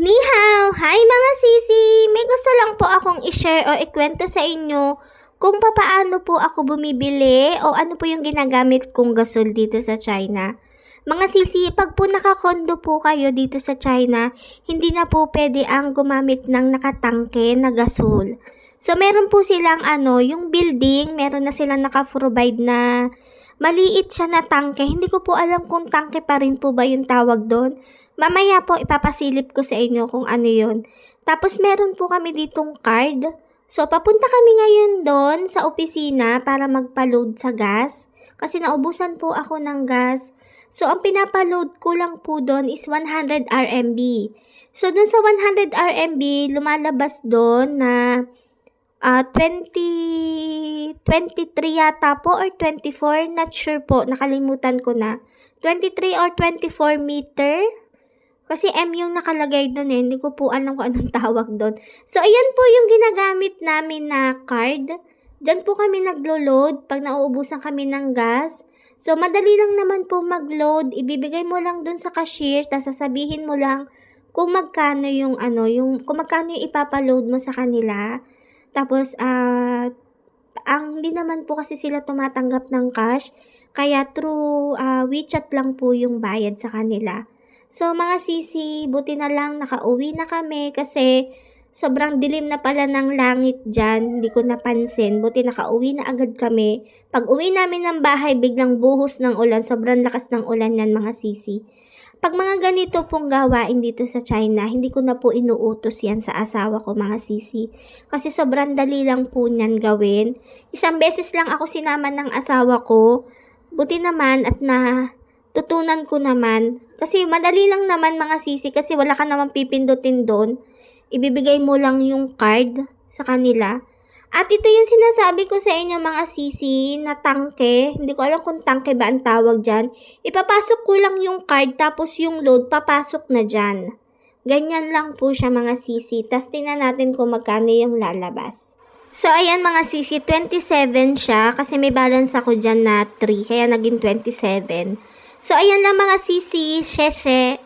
Ni hao! Hi mga sisi! May gusto lang po akong i-share o ikwento sa inyo kung papaano po ako bumibili o ano po yung ginagamit kong gasol dito sa China. Mga sisi, pag po nakakondo po kayo dito sa China, hindi na po pwede ang gumamit ng nakatangke na gasol. So, meron po silang ano, yung building, meron na silang naka-provide na maliit siya na tangke. Hindi ko po alam kung tangke pa rin po ba yung tawag doon. Mamaya po ipapasilip ko sa inyo kung ano yun. Tapos meron po kami ditong card. So, papunta kami ngayon doon sa opisina para magpa-load sa gas. Kasi naubusan po ako ng gas. So, ang pinapaload ko lang po doon is 100 RMB. So, doon sa 100 RMB, lumalabas doon na ah 20, 23 yata po or 24, not sure po, nakalimutan ko na. 23 or 24 meter. Kasi M yung nakalagay doon eh, hindi ko po alam kung anong tawag doon. So, ayan po yung ginagamit namin na card. Diyan po kami naglo-load pag nauubusan kami ng gas. So, madali lang naman po mag-load. Ibibigay mo lang doon sa cashier, tapos sasabihin mo lang kung magkano yung ano, yung kung magkano yung ipapaload mo sa kanila. Tapos, ah, ang hindi naman po kasi sila tumatanggap ng cash, kaya through ah, WeChat lang po yung bayad sa kanila. So, mga sisi, buti na lang nakauwi na kami kasi sobrang dilim na pala ng langit dyan. Hindi ko napansin. Buti nakauwi na agad kami. Pag uwi namin ng bahay, biglang buhos ng ulan. Sobrang lakas ng ulan yan, mga sisi. Pag mga ganito pong gawain dito sa China, hindi ko na po inuutos yan sa asawa ko, mga sisi. Kasi sobrang dali lang po niyan gawin. Isang beses lang ako sinama ng asawa ko. Buti naman at na tutunan ko naman. Kasi madali lang naman mga sisi kasi wala ka naman pipindutin doon. Ibibigay mo lang yung card sa kanila. At ito yung sinasabi ko sa inyo mga sisi na tangke. Hindi ko alam kung tangke ba ang tawag dyan. Ipapasok ko lang yung card tapos yung load papasok na dyan. Ganyan lang po siya mga sisi. Tapos tingnan natin kung magkano yung lalabas. So, ayan mga sisi, 27 siya kasi may balance ako dyan na 3, kaya naging 27. So, ayan lang mga sisi, sheshe.